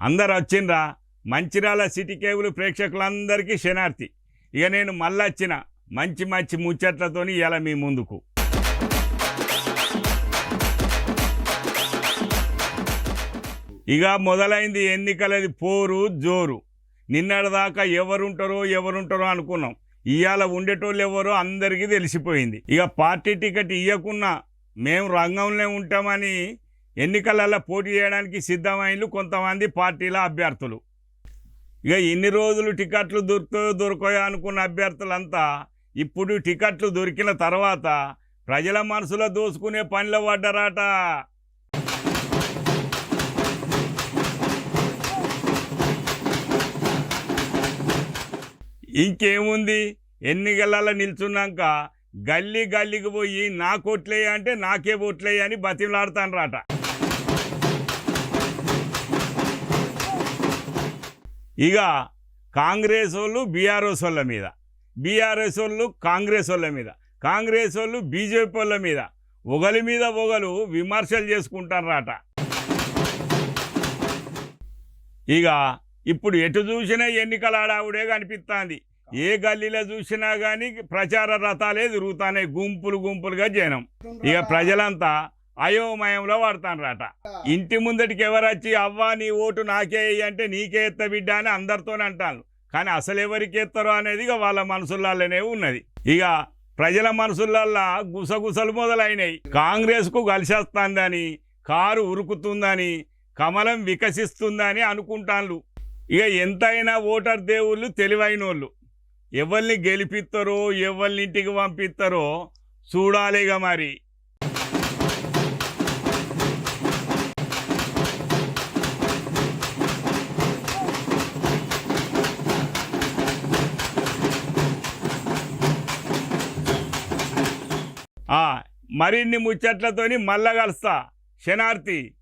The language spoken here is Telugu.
అందరు వచ్చిండ్రా మంచిర్యాల సిటీ కేబుల్ ప్రేక్షకులందరికీ శనార్థి ఇక నేను మళ్ళీ వచ్చిన మంచి మంచి ముచ్చట్లతోని ఇలా మీ ముందుకు. ఇక మొదలైంది ఎన్నికలది పోరు జోరు. నిన్నటిదాకా ఎవరుంటారో ఎవరుంటారో అనుకున్నాం. ఇవాళ ఉండేటోళ్ళు ఎవరో అందరికీ తెలిసిపోయింది. ఇక పార్టీ టికెట్ ఇవ్వకున్నా మేము రంగంలో ఉంటామని ఎన్నికలలో పోటీ చేయడానికి సిద్ధమైనలు కొంతమంది పార్టీల అభ్యర్థులు. ఇక ఎన్ని రోజులు టికెట్లు దొరుకుతాయో దొరకాయో అనుకున్న అభ్యర్థులంతా ఇప్పుడు టికెట్లు దొరికిన తర్వాత ప్రజల మనసులో దోసుకునే పనిలో పడ్డరాట. ఇంకేముంది? ఎన్నికలలో నిల్చున్నాక గల్లీ గల్లీకి పోయి నాకు ఓట్లేయ అంటే నాకే ఓట్లేయ అని బతిమలాడతాను రాట ఇక కాంగ్రెస్ వాళ్ళు బీఆర్ఎస్ వాళ్ళ మీద బీఆర్ఎస్ వాళ్ళు కాంగ్రెస్ వాళ్ళ మీద కాంగ్రెస్ వాళ్ళు బీజేపీ వాళ్ళ మీద. ఒకరి మీద ఒకరు విమర్శలు చేసుకుంటారట ఇక ఇప్పుడు ఎటు చూసినా ఎన్నికల ఆడావుడే కనిపిస్తుంది ఏ గల్లీలో చూసినా కానీ ప్రచార రథాలే తిరుగుతానే గుంపులు గుంపులుగా జనం. ఇక ప్రజలంతా అయోమయంలో పడతానరట. ఇంటి ముందటికి ఎవరు వచ్చి అవ్వా నీ ఓటు నాకే అంటే నీకే ఎత్త బిడ్డ అని అందరితోనే అంటాను కానీ అసలు ఎవరికి ఎత్తారో అనేది ఇక వాళ్ళ మనసులలోనే ఉన్నది. ఇక ప్రజల మనసులల్లా గుసగుసలు మొదలైనవి కాంగ్రెస్కు కలిసేస్తుందని కారు ఉరుకుతుందని కమలం వికసిస్తుందని అనుకుంటాను ఇక ఎంతైనా ఓటర్ దేవుళ్ళు తెలివైన వాళ్ళు ఎవరిని గెలిపిస్తారో ఎవరిని ఇంటికి పంపిస్తారో చూడాలిగా మరి. మరిన్ని ముచ్చట్లతోని మళ్ళా కలుస్తా. శనార్థి